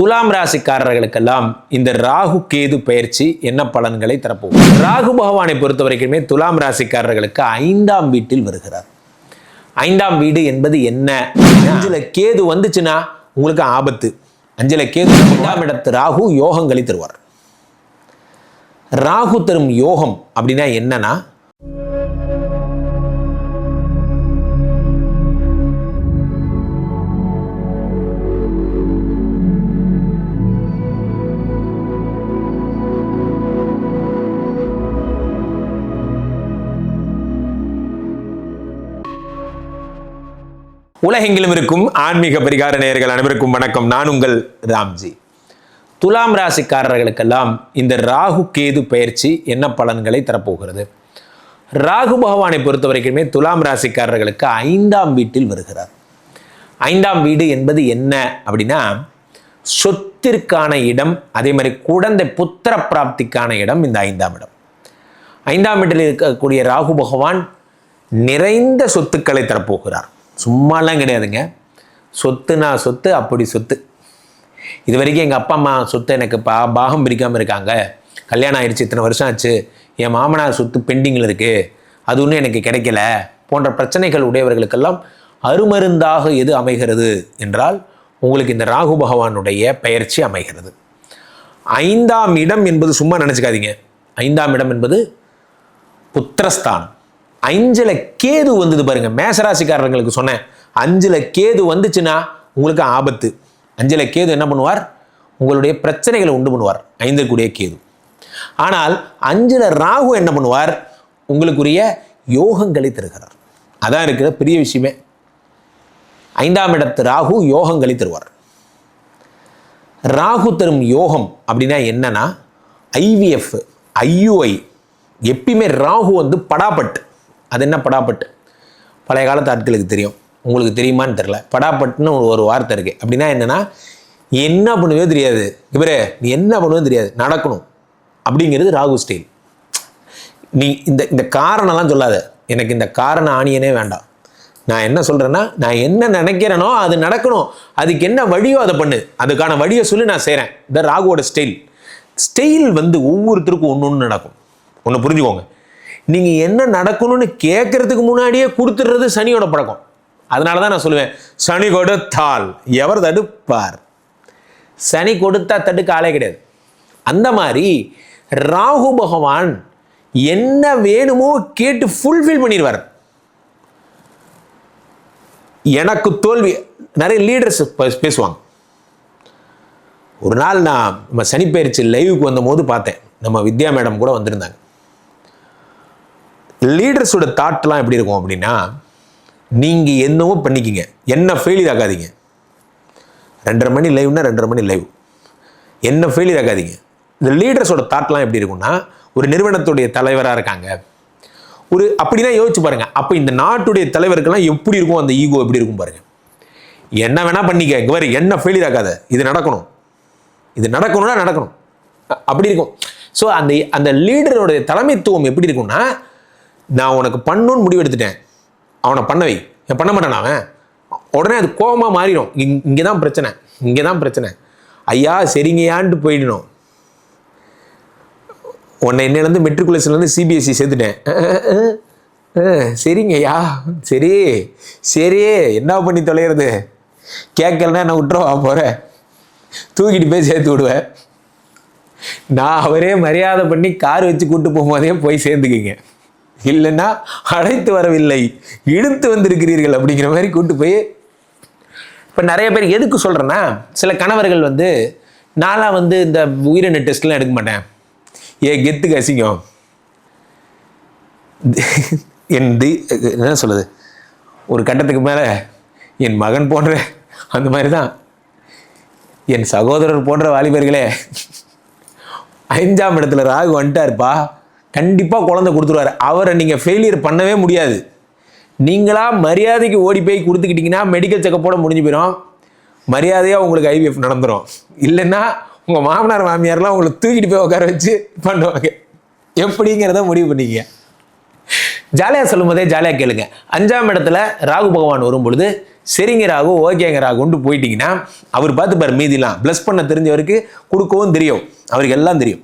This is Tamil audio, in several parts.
துலாம் ராசிக்காரர்களுக்கெல்லாம் இந்த ராகு கேது பயிற்சி என்ன பலன்களை தரப்போகும் ராகு பகவானை பொறுத்த வரைக்குமே துலாம் ராசிக்காரர்களுக்கு ஐந்தாம் வீட்டில் வருகிறார். ஐந்தாம் வீடு என்பது என்ன? அஞ்சுல கேது வந்துச்சுன்னா உங்களுக்கு ஆபத்து. அஞ்சுல கேது ஐந்தாம் இடத்து ராகு யோகங்களை தருவார். ராகு தரும் யோகம் அப்படின்னா என்னன்னா உலகெங்கிலும் இருக்கும் ஆன்மீக பரிகார நேயர்கள் அனைவருக்கும் வணக்கம். நான் உங்கள் ராம்ஜி. துலாம் ராசிக்காரர்களுக்கெல்லாம் இந்த ராகு கேது பயிற்சி என்ன பலன்களை தரப்போகிறது? ராகு பகவானை பொறுத்த வரைக்குமே துலாம் ராசிக்காரர்களுக்கு ஐந்தாம் வீட்டில் வருகிறார். ஐந்தாம் வீடு என்பது என்ன அப்படின்னா சொத்திற்கான இடம் அதே மாதிரி குழந்தை புத்திர பிராப்திக்கான இடம் இந்த ஐந்தாம் இடம். ஐந்தாம் வீட்டில் இருக்கக்கூடிய ராகு பகவான் நிறைந்த சொத்துக்களை தரப்போகிறார். சும்மாலாம் கிடையாதுங்க. சொத்துனா சொத்து அப்படி சொத்து. இது வரைக்கும் எங்கள் அப்பா அம்மா சொத்தை எனக்கு பா பாகம் பிரிக்காமல் இருக்காங்க. கல்யாணம் ஆயிடுச்சு இத்தனை வருஷம் ஆச்சு. என் மாமனார் சொத்து பெண்டிங்கில் இருக்குது அது ஒன்றும் எனக்கு கிடைக்கல. போன்ற பிரச்சனைகள் உடையவர்களுக்கெல்லாம் அருமருந்தாக எது அமைகிறது என்றால் உங்களுக்கு இந்த ராகு பகவானுடைய பெயர்ச்சி அமைகிறது. ஐந்தாம் இடம் என்பது சும்மா நினச்சிக்காதீங்க. ஐந்தாம் இடம் என்பது புத்திரஸ்தானம். அஞ்சில் கேது வந்தது பாருங்க. மேசராசிக்காரர்களுக்கு சொன்னேன். அஞ்சில் கேது வந்துச்சுன்னா உங்களுக்கு ஆபத்து. அஞ்சில் கேது என்ன பண்ணுவார்? உங்களுடைய பிரச்சனைகளை உண்டு பண்ணுவார். ஐந்திற்குரிய கேது. ஆனால் அஞ்சில் ராகு என்ன பண்ணுவார்? உங்களுக்குரிய யோகங்களை தருகிறார். அதான் இருக்கிற பெரிய விஷயமே. ஐந்தாம் இடத்து ராகு யோகங்களை தருவார். ராகு தரும் யோகம் அப்படின்னா என்னன்னா ஐவிஎஃப் ஐயுஐ எப்பயுமே ராகு வந்து படாப்பட்டு அது என்ன படாப்பட்டு பழைய காலத்து ஆட்களுக்கு தெரியும். உங்களுக்கு தெரியுமான்னு தெரில படாப்பட்டுன்னு ஒரு- வார்த்தை இருக்குது அப்படின்னா என்னென்னா என்ன பண்ணுவே தெரியாது. இவரே நீ என்ன பண்ணுவே தெரியாது. நடக்கணும். அப்படிங்கிறது ராகு ஸ்டைல். நீ இந்த இந்த காரணம்லாம் சொல்லாத. எனக்கு இந்த காரண ஆணியனே வேண்டாம். நான் என்ன சொல்கிறேன்னா நான் என்ன நினைக்கிறேனோ அது நடக்கணும். அதுக்கு என்ன வழியோ அதை பண்ணு. அதுக்கான வழியை சொல்லி நான் செய்கிறேன் இந்த ராகுவோட ஸ்டைல். ஸ்டைல் வந்து ஒவ்வொருத்தருக்கும் ஒன்று ஒன்று நடக்கும். ஒன்று புரிஞ்சுக்கோங்க. நீங்கள் என்ன நடக்கணும்னு கேட்கறதுக்கு முன்னாடியே கொடுத்துடுறது சனியோட பழக்கம். அதனால தான் நான் சொல்லுவேன் சனி கொடுத்தால். எவர் தடுப்பார்? சனி கொடுத்தா தடுக்க ஆளே கிடையாது. அந்த மாதிரி ராகு பகவான் என்ன வேணுமோ கேட்டு ஃபுல்ஃபில் பண்ணிடுவார். எனக்கு தோல்வி நிறைய லீடர்ஸ் பேசுவாங்க. ஒரு நாள் நான் நம்ம சனிப்பயிற்சி லைவுக்கு வந்தபோது பார்த்தேன். நம்ம வித்யா மேடம் கூட வந்திருந்தாங்க. லீடர்ஸோட தாட்லாம் எப்படி இருக்கும் அப்படின்னா நீங்கள் என்னவோ பண்ணிக்கிங்க. என்ன ஃபெயிலியர் ஆகாதீங்க. ரெண்டரை மணி லைவ்னா ரெண்டரை மணி லைவ் என்ன ஃபெயிலியர் ஆகாதீங்க. இந்த லீடர்ஸோட தாட்லாம் எப்படி இருக்கும்னா ஒரு நிறுவனத்துடைய தலைவராக இருக்காங்க. ஒரு அப்படிதான் யோசிச்சு பாருங்கள் அப்போ இந்த நாட்டுடைய தலைவருக்கெல்லாம் எப்படி இருக்கும் அந்த ஈகோ எப்படி இருக்கும் பாருங்கள் என்ன வேணால் பண்ணிக்க. இங்கே பாரு என்ன ஃபெயிலியர் ஆகாத. இது நடக்கணும். இது நடக்கணும்னா நடக்கணும். அப்படி இருக்கும். ஸோ அந்த அந்த லீடருடைய தலைமைத்துவம் எப்படி இருக்கும்னா நான் உனக்கு பண்ணுன்னு முடிவு எடுத்துட்டேன் அவனை பண்ண வை பண்ண மாட்டானா அவன்? உடனே அது கோபமாக மாறிடும். இங் இங்கே தான் பிரச்சனை. இங்கே தான் பிரச்சனை. ஐயா சரிங்கயான்ட்டு போயிடணும். உன்னை என்னிலேருந்து மெட்ரிகுலேஷன்லேருந்து சிபிஎஸ்சி சேர்த்துட்டேன். சரிங்கய்யா. சரி. சரி. என்ன பண்ணி தொலைகிறது கேட்கலன்னா என்ன விட்டுருவா போகிறேன் தூக்கிட்டு போய் சேர்த்து விடுவேன் நான் அவரே மரியாதை பண்ணி கார் வச்சு கூட்டு போகும்போதே போய் சேர்ந்துக்குங்க. இல்லைன்னா அழைத்து வரவில்லை இழுத்து வந்திருக்கிறீர்கள் அப்படிங்கிற மாதிரி கூட்டு போய் இப்போ நிறைய பேர் எதுக்கு சொல்கிறேன்னா சில கணவர்கள் வந்து நான்லாம் வந்து இந்த உயிரின டெஸ்ட்லாம் எடுக்க மாட்டேன். ஏ கெத்துக்கு அசிங்கம். என் தி என்ன சொல்லுது ஒரு கட்டத்துக்கு மேலே என் மகன் போன்ற அந்த மாதிரி தான் என் சகோதரர் போன்ற வாலிபர்களே ஐந்தாம் இடத்துல ராகு வந்துட்டாருப்பா. கண்டிப்பாக குழந்தை கொடுத்துருவாரு. அவரை நீங்கள் ஃபெயிலியர் பண்ணவே முடியாது. நீங்களாக மரியாதைக்கு ஓடி போய் கொடுத்துக்கிட்டிங்கன்னா மெடிக்கல் செக்கப்போட முடிஞ்சு போயிடும் மரியாதையாக உங்களுக்கு ஐவிஎஃப் நடந்துரும். இல்லைன்னா உங்கள் மாமனார் மாமியார்லாம் உங்களை தூக்கிட்டு போய் உட்கார வச்சு பண்ணுவாங்க. எப்படிங்கிறத முடிவு பண்ணிக்கங்க. ஜாலியாக சொல்லும் போதே ஜாலியாக கேளுங்க. அஞ்சாம் இடத்துல ராகு பகவான் வரும் பொழுது சரிங்க ராகு ஓகேங்க ராகுன்ட்டு போயிட்டீங்கன்னா அவர் பார்த்துப்பார் மீதிலாம் ப்ளஸ் பண்ண தெரிஞ்சவருக்கு கொடுக்கவும் தெரியும். அவருக்கு எல்லாம் தெரியும்.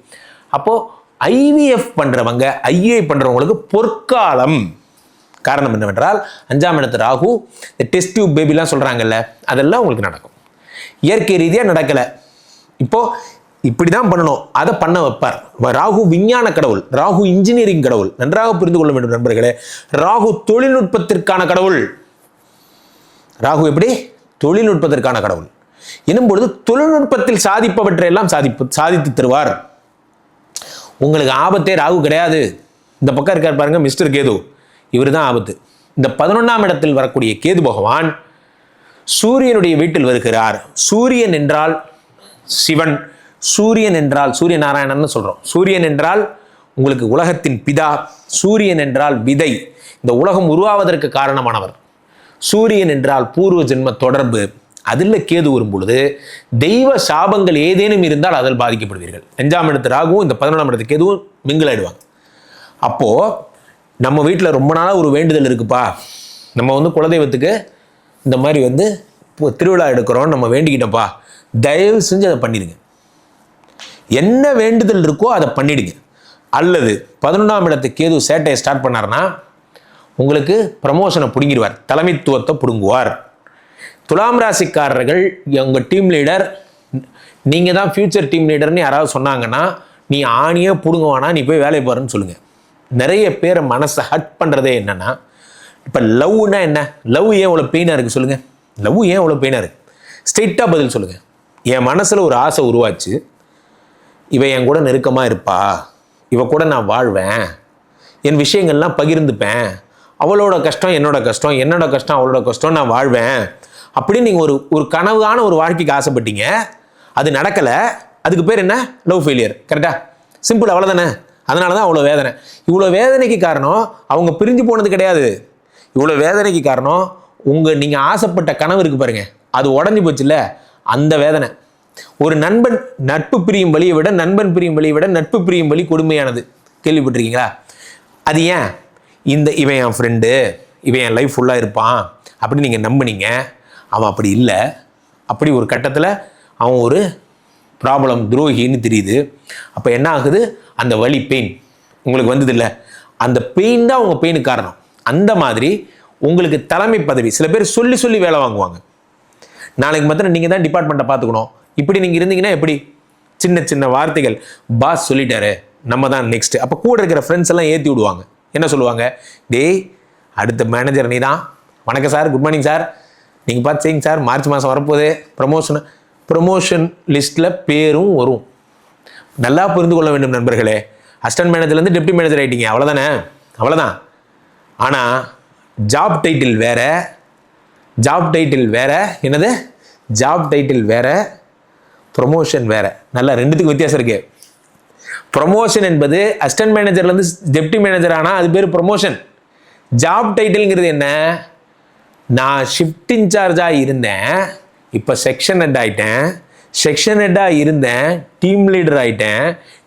அப்போது ஐவிஎஃப் பண்ணுறவங்க ஐஏ பண்ணுறவங்களுக்கு பொற்காலம். காரணம் என்னவென்றால் அஞ்சாம் இடத்து ராகு இந்த டெஸ்ட் டியூப் பேபிலாம் சொல்கிறாங்கல்ல அதெல்லாம் உங்களுக்கு நடக்கும். இயற்கை ரீதியாக நடக்கலை. இப்போது இப்படி தான் பண்ணணும். அதை பண்ண வைப்பார். ராகு விஞ்ஞான கடவுள் ராகு இன்ஜினியரிங் கடவுள். நன்றாக புரிந்து கொள்ள வேண்டும் நண்பர்களே. ராகு தொழில்நுட்பத்திற்கான கடவுள். ராகு எப்படி? தொழில்நுட்பத்திற்கான கடவுள். எனும் பொழுது தொழில்நுட்பத்தில் சாதிப்பவற்றையெல்லாம் சாதிப்பு சாதித்து தருவார். உங்களுக்கு ஆபத்தே ராகு கிடையாது. இந்த பக்கம் இருக்கார் பாருங்க மிஸ்டர் கேது. இவர் தான் ஆபத்து. இந்த பதினொன்றாம் இடத்தில் வரக்கூடிய கேது பகவான் சூரியனுடைய வீட்டில் வருகிறார். சூரியன் என்றால் சிவன். சூரியன் என்றால் சூரிய நாராயணன் சொல்கிறோம் சூரியன் என்றால் உங்களுக்கு உலகத்தின் பிதா. சூரியன் என்றால் விதை. இந்த உலகம் உருவாவதற்கு காரணமானவர். சூரியன் என்றால் பூர்வ ஜென்ம தொடர்பு. அதில் கேது வரும் பொழுது தெய்வ சாபங்கள் ஏதேனும் இருந்தால் அதில் பாதிக்கப்படுவீர்கள். அஞ்சாம் இடத்து ராகுவும் இந்த பதினொன்றாம் இடத்து கேதுவும் மிங்கிலாயிடுவாங்க. அப்போது நம்ம வீட்டில் ரொம்ப நாளாக ஒரு வேண்டுதல் இருக்குப்பா. நம்ம வந்து குலதெய்வத்துக்கு இந்த மாதிரி வந்து இப்போ திருவிழா எடுக்கிறோம் நம்ம வேண்டிக்கிட்டோம்ப்பா. தயவு செஞ்சு அதை பண்ணிடுங்க. என்ன வேண்டுதல் இருக்கோ அதை பண்ணிடுங்க. அல்லது பதினொன்றாம் இடத்து கேது சேட்டையை ஸ்டார்ட் பண்ணார்னா உங்களுக்கு ப்ரமோஷனை பிடுங்கிடுவார். தலைமைத்துவத்தை பிடுங்குவார். துலாம் ராசிக்காரர்கள் உங்கள் டீம் லீடர் நீங்கள் தான் ஃப்யூச்சர் டீம் லீடர்னு யாராவது சொன்னாங்கன்னா நீ ஆணியே பிடுங்க வேணா நீ போய் வேலையை பாருன்னு சொல்லுங்கள் நிறைய பேரை மனசை ஹட் பண்ணுறதே என்னென்னா இப்போ லவ்னா என்ன? லவ் ஏன் இவ்வளோ பெயினாக இருக்குது சொல்லுங்கள் லவ் ஏன் இவ்வளோ பெயினாக இருக்குது ஸ்ட்ரெயிட்டாக பதில் சொல்லுங்கள் என் மனசில் ஒரு ஆசை உருவாச்சு. இவன் என் கூட நெருக்கமாக இருப்பா. இவ கூட நான் வாழ்வேன். என் விஷயங்கள்லாம் பகிர்ந்துப்பேன். அவளோட கஷ்டம் என்னோட கஷ்டம் என்னோட கஷ்டம் அவளோட கஷ்டம் நான் வாழ்வேன். அப்படின்னு நீங்கள் ஒரு ஒரு கனவான ஒரு வாழ்க்கைக்கு ஆசைப்பட்டீங்க. அது நடக்கலை. அதுக்கு பேர் என்ன? லவ் ஃபெயிலியர் கரெக்டா சிம்பிள் அவ்வளோதானே அதனால தான் அவ்வளோ வேதனை. இவ்வளோ வேதனைக்கு காரணம் அவங்க பிரிஞ்சு போனது கிடையாது. இவ்வளோ வேதனைக்கு காரணம் உங்கள் நீங்கள் ஆசைப்பட்ட கனவு இருக்கு பாருங்க. அது உடஞ்சி போச்சுல்ல? அந்த வேதனை. ஒரு நண்பன் நட்பு பிரியும் வழியை விட நண்பன் பிரியும் வழியை விட நட்பு பிரியும் வழி கொடுமையானது. கேள்விப்பட்டிருக்கீங்களா? அது ஏன்? இந்த இவன் என் ஃப்ரெண்டு இவன் என் லைஃப் ஃபுல்லாக இருப்பான் அப்படின்னு நீங்கள் நம்புனீங்க. அவன் அப்படி இல்லை. அப்படி ஒரு கட்டத்தில் அவன் ஒரு ப்ராப்ளம் துரோகின்னு தெரியுது. அப்போ என்ன ஆகுது? அந்த வலி பெயின் உங்களுக்கு வந்தது இல்லை. அந்த பெயின் தான் உங்கள் பெயினுக்கு காரணம். அந்த மாதிரி உங்களுக்கு தலைமை பதவி சில பேர் சொல்லி சொல்லி வேலை வாங்குவாங்க. நாளைக்கு மாத்திரம் நீங்கள் தான் டிபார்ட்மெண்ட்டை பார்த்துக்கணும். இப்படி நீங்கள் இருந்தீங்கன்னா எப்படி? சின்ன சின்ன வார்த்தைகள். பாஸ் சொல்லிட்டாரு. நம்ம தான் நெக்ஸ்ட்டு அப்போ கூட இருக்கிற ஃப்ரெண்ட்ஸ் எல்லாம் ஏற்றி விடுவாங்க. என்ன சொல்லுவாங்க? டேய் அடுத்த மேனேஜர் நீ தான் வணக்கம் சார் குட் மார்னிங் சார் நீங்கள் பார்த்து செய்யுங்க சார். மார்ச் மாதம் வரப்போதே ப்ரமோஷன் ப்ரமோஷன் லிஸ்ட்டில் பேரும் வரும். நல்லா புரிந்து கொள்ள வேண்டும் நண்பர்களே. அசிஸ்டன்ட் மேனேஜர்லேருந்து டெப்டி மேனேஜர் ஆகிட்டீங்க அவ்வளோதானே அவ்வளோதான் ஆனால் ஜாப் டைட்டில் வேற. ஜாப் டைட்டில் வேற. என்னது? ஜாப் டைட்டில் வேற. ப்ரொமோஷன் வேற. நல்லா ரெண்டுத்துக்கும் வித்தியாசம் இருக்கு. ப்ரொமோஷன் என்பது அசிஸ்டன்ட் மேனேஜர்லேருந்து டெப்டி மேனேஜர் ஆனால் அது பேர் ப்ரொமோஷன் ஜாப் டைட்டில்ங்கிறது என்ன? நான் ஷிஃப்ட் இன்சார்ஜாக இருந்தேன். இப்போ செக்ஷன் ஹெட் ஆகிட்டேன் செக்ஷன் ஹெட்டாக இருந்தேன் டீம் லீடர் ஆகிட்டேன்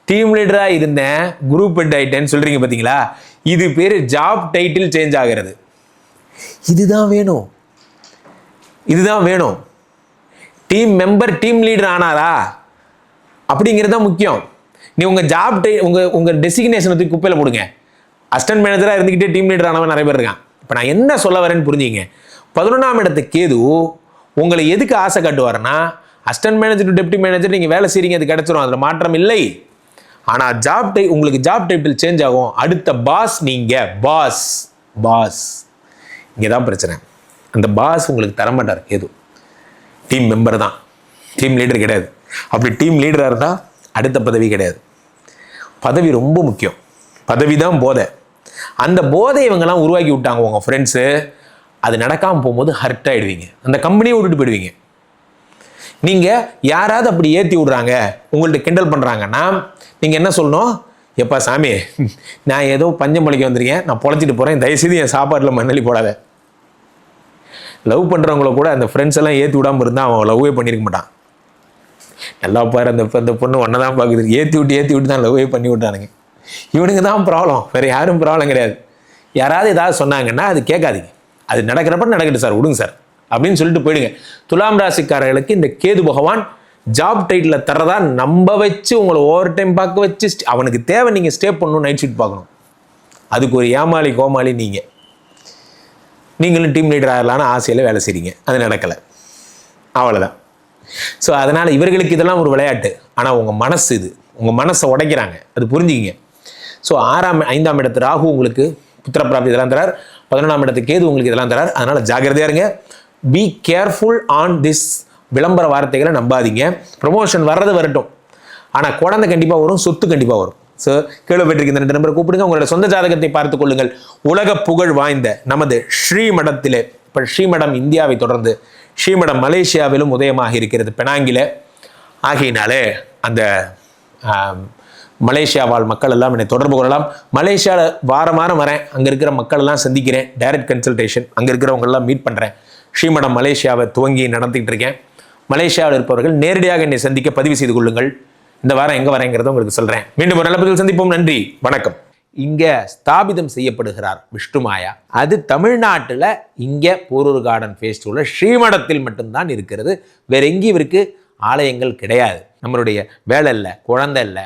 டீம் லீடராக இருந்தேன் குரூப் ஹெட் ஆகிட்டேன்னு சொல்கிறீங்க பார்த்தீங்களா இது பேர் ஜாப் டைட்டில் சேஞ்ச் ஆகிறது. இதுதான் வேணும். இதுதான் வேணும். டீம் மெம்பர் டீம் லீடர் ஆனாரா? அப்படிங்கிறது தான் முக்கியம். நீ உங்கள் ஜாப் டை உங்கள் உங்கள் டெசிக்னேஷனை தூக்கி குப்பையில் போடுங்க. அசிஸ்டன்ட் மேனேஜராக இருந்துக்கிட்டே டீம் லீடர் ஆனவன் நிறைய பேர் இருக்கான். இப்போ நான் என்ன சொல்ல வரேன்னு புரிஞ்சுங்க பதினொன்றாம் இடத்து கேது உங்களை எதுக்கு ஆசை காட்டுவார்னா அசிஸ்டன்ட் மேனேஜர் டெப்டி மேனேஜர் நீங்கள் வேலை செய்கிறீங்க அது கிடச்சிரும் அதில் மாற்றம் இல்லை. ஆனால் ஜாப் டை உங்களுக்கு ஜாப் டைட்டில் சேஞ்ச் ஆகும். அடுத்த பாஸ் நீங்கள் பாஸ் பாஸ் இங்கே தான் பிரச்சனை. அந்த பாஸ் உங்களுக்கு தரமாட்டார் ஏதோ டீம் மெம்பர் தான். டீம் லீடர் கிடையாது. அப்படி டீம் லீடராக இருந்தால் அடுத்த பதவி கிடையாது. பதவி ரொம்ப முக்கியம். பதவி தான் போதை. அந்த போதை இவங்கெல்லாம் உருவாக்கி விட்டாங்க உங்கள் ஃப்ரெண்ட்ஸு அது நடக்காமல் போகும்போது ஹர்ட் ஆகிடுவீங்க அந்த கம்பெனியை விட்டுட்டு போயிடுவீங்க. நீங்கள் யாராவது அப்படி ஏற்றி விடுறாங்க உங்கள்கிட்ட கிண்டல் பண்ணுறாங்கன்னா நீங்கள் என்ன சொல்லணும்? எப்பா சாமி நான் ஏதோ பஞ்சமலைக்கு வந்திருக்கேன் நான் பொழைச்சிட்டு போகிறேன் தயவுசெய்து என் சாப்பாட்டில் மண்ணலி போடாத. லவ் பண்ணுறவங்கள கூட அந்த ஃப்ரெண்ட்ஸ் எல்லாம் ஏற்றி விடாமல் இருந்தால் அவன் லவ்வே பண்ணியிருக்க மாட்டான். நல்லா பாரு அந்த அந்த பொண்ணு ஒன்றை தான் பார்க்குது ஏற்றி விட்டு ஏற்றி விட்டு தான் லவ்வே பண்ணி விட்டானுங்க. இவனுக்கு தான் ப்ராப்ளம் வேறு யாரும் ப்ராப்ளம் கிடையாது. யாராவது ஏதாவது சொன்னாங்கன்னா அது கேட்காதீங்க. அது நடக்கிறப்ப நடக்கட்டும் சார் விடுங்க சார். அப்படின்னு சொல்லிட்டு போயிடுங்க. துலாம் ராசிக்காரர்களுக்கு இந்த கேது பகவான் ஜாப் டைட்டில் தரதா நம்ப வச்சு உங்களை ஓவர் டைம் பார்க்க வச்சு அவனுக்கு தேவை நீங்கள் ஸ்டே பண்ணணும் நைட் ஷீட் பார்க்கணும். அதுக்கு ஒரு ஏமாளி கோமாளி நீங்கள் நீங்களும் டீம் லீடர் ஆகலான்னு ஆசையில் வேலை செய்றீங்க. அது நடக்கலை. அவ்வளோதான் ஸோ அதனால் இவர்களுக்கு இதெல்லாம் ஒரு விளையாட்டு. ஆனால் உங்கள் மனசு இது. உங்கள் மனசை உடைக்கிறாங்க. அது புரிஞ்சுக்கிங்க. ஸோ ஆறாம் ஐந்தாம் இடத்து ராகு உங்களுக்கு புத்திரப்பிராப்தி இதெல்லாம் தரார். பதினொன்றாம் இடத்து கேது உங்களுக்கு இதெல்லாம் தரார். அதனால் ஜாகிரதையாக இருங்க. பி கேர்ஃபுல் ஆன் திஸ் விளம்பர வார்த்தைகளை நம்பாதீங்க. ப்ரொமோஷன் வர்றது வரட்டும். ஆனால் குழந்தை கண்டிப்பாக வரும் சொத்து கண்டிப்பாக வரும். ஸோ கேள்விப்பட்டிருக்க இந்த ரெண்டு நம்பரை கூப்பிடுங்க. உங்களோட சொந்த ஜாதகத்தை பார்த்துக் கொள்ளுங்கள். உலக புகழ் வாய்ந்த நமது ஸ்ரீமடத்திலே இப்போ ஸ்ரீமடம் இந்தியாவை தொடர்ந்து ஸ்ரீமடம் மலேசியாவிலும் உதயமாக இருக்கிறது பெனாங்கில. ஆகையினாலே அந்த மலேசியா வாழ் மக்கள் எல்லாம் என்னை தொடர்பு கொள்ளலாம். மலேசியாவில் வாரம் வாரம் வரேன். அங்கே இருக்கிற மக்கள் எல்லாம் சந்திக்கிறேன். டைரக்ட் கன்சல்டேஷன் அங்கே இருக்கிறவங்கெல்லாம் மீட் பண்ணுறேன் ஸ்ரீமடம் மலேசியாவை துவங்கி நடத்திக்கிட்டு இருக்கேன். மலேசியாவில் இருப்பவர்கள் நேரடியாக என்னை சந்திக்க பதிவு செய்து கொள்ளுங்கள். இந்த வாரம் எங்கே வரேங்கிறத உங்களுக்கு சொல்கிறேன் மீண்டும் ஒரு நல்ல பதில் சந்திப்போம். நன்றி. வணக்கம். இங்கே ஸ்தாபிதம் செய்யப்படுகிறார் விஷ்ணுமாயா அது தமிழ்நாட்டில் இங்கே போரூர் கார்டன் ஃபேஸ்டிவலில் ஸ்ரீமடத்தில் மட்டும்தான் இருக்கிறது. வேற எங்கேயும் இவருக்கு ஆலயங்கள் கிடையாது. நம்மளுடைய வேலை இல்லை குழந்தை இல்லை